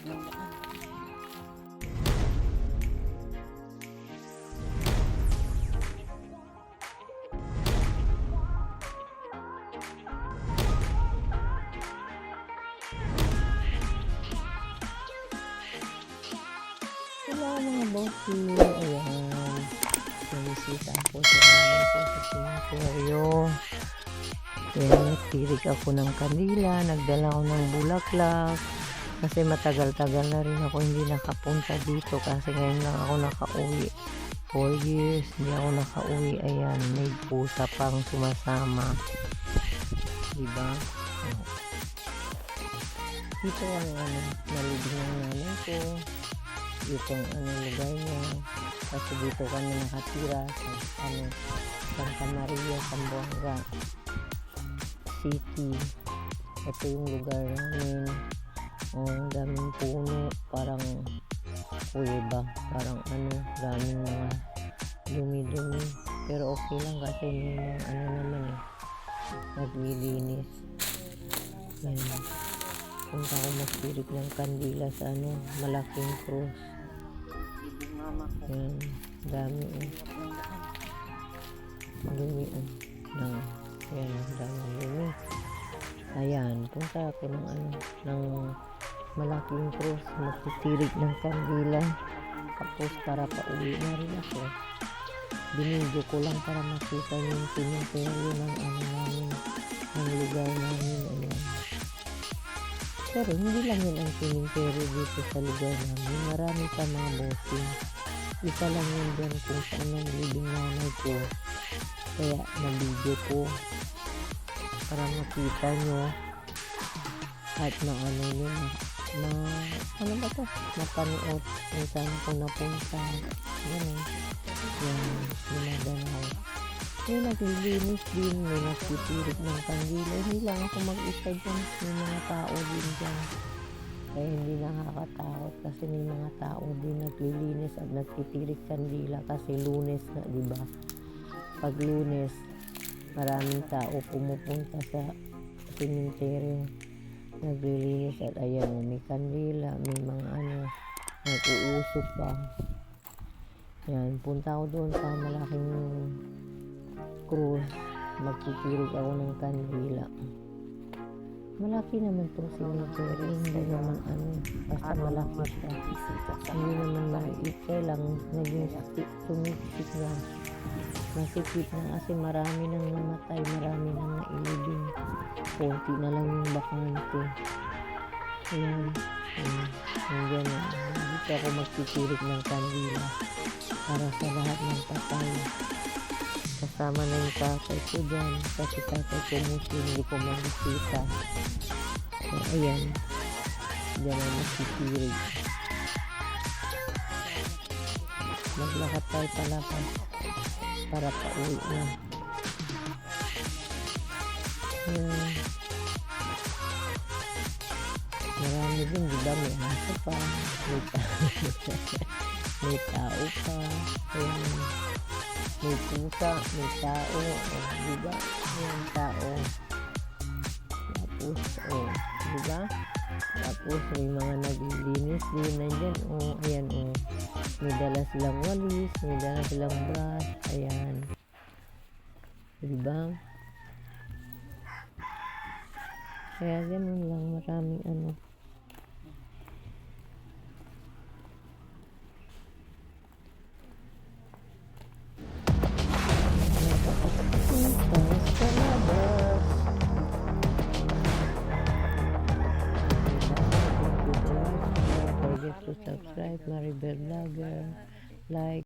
Hello mga bossing. Ayan. Nagisita ako sa mga po sa sinateryo. Ayan, nagtirik ako ng kanila. Nagdala ako ng bulaklak. Kasi matagal-tagal na rin ako hindi nakapunta dito kasi ngayon lang ako nakauwi. 4 years, hindi ako nakauwi. Ayan, may pusa pang sumasama. Diba? Oh. Dito ang ano, nalibing ng nanay ko. Dito ang ano, lugar niya. Kasi dito kami nakatira sa ano, Santa Maria, Zamboanga City. Ito yung lugar namin. Oh, ang daming puno, parang kuweba, parang ano, daming mga dumi-dumi. Pero okay lang kasi may mga ano naman eh, naglilinis. Ayan. Punta ako magpirik ng kandila sa ano, malaking cross. Ayan, dami eh. Dumi eh. Ng, ayan, ang dami dumi. Ayan, punta ako ng ano, ng malaking cross, magtitirik ng kandila. Tapos para pauwi na rin ako. Binidyo ko lang para makita yung cemetery ng ano namin, ng lugar namin. Ayan. Pero hindi lang yun ang cemetery dito sa lugar namin. Marami pa mga bossing. Isa lang yun dyan kung saan ang living nanay ko. Kaya na-video ko para makita nyo at na ano yun na ano ba to? Mapanood kung saan ko napunta yan yan ginaganaw may naglilinis din. May nagtitirik ng kandila. Hindi lang ako mag-isa dyan. May mga tao din dyan. Kaya hindi nakakatakot. Kasi may mga tao din naglilinis at nagtitirik kandila. Kasi lunes na di ba? Pag lunes maraming tao pumupunta sa cemetery naglilinis at ayan may kandila may mga ano nag-uusok pa. Yan punta ako doon sa malaking cruise magtitirig ako ng kandila. Malaki naman tong cemetery hindi naman ano basta malaki siya. Hindi naman maliit lang naging sti- tumiksik na. Masikip na kasi marami nang namatay marami nang nailibing konti na lang yung bakante ayan. Ayan. Ayan. Na dito ako magtitirik ng kandila para sa lahat ng patay kasama na yung tatay ko dyan. Kasi tatay ko muslim hindi ko makikita. So ayan. Dyan ako magtitirik maglakad tayo palabas para pauwi na. Ayan. Marami din, di ba? May aso pa. May, ta- may tao pa. Ayan. May pusa, may tao. Oh, di ba? Ayan, tao. Tapos, oh, di ba? Tapos, may mga naglilinis din nandyan. Oh, ayan, oh. May dala silang walis, may dala silang brush. Ayan. Diba? Kaya ganun lang, maraming ano. Subscribe Maribel Vlogger. Like,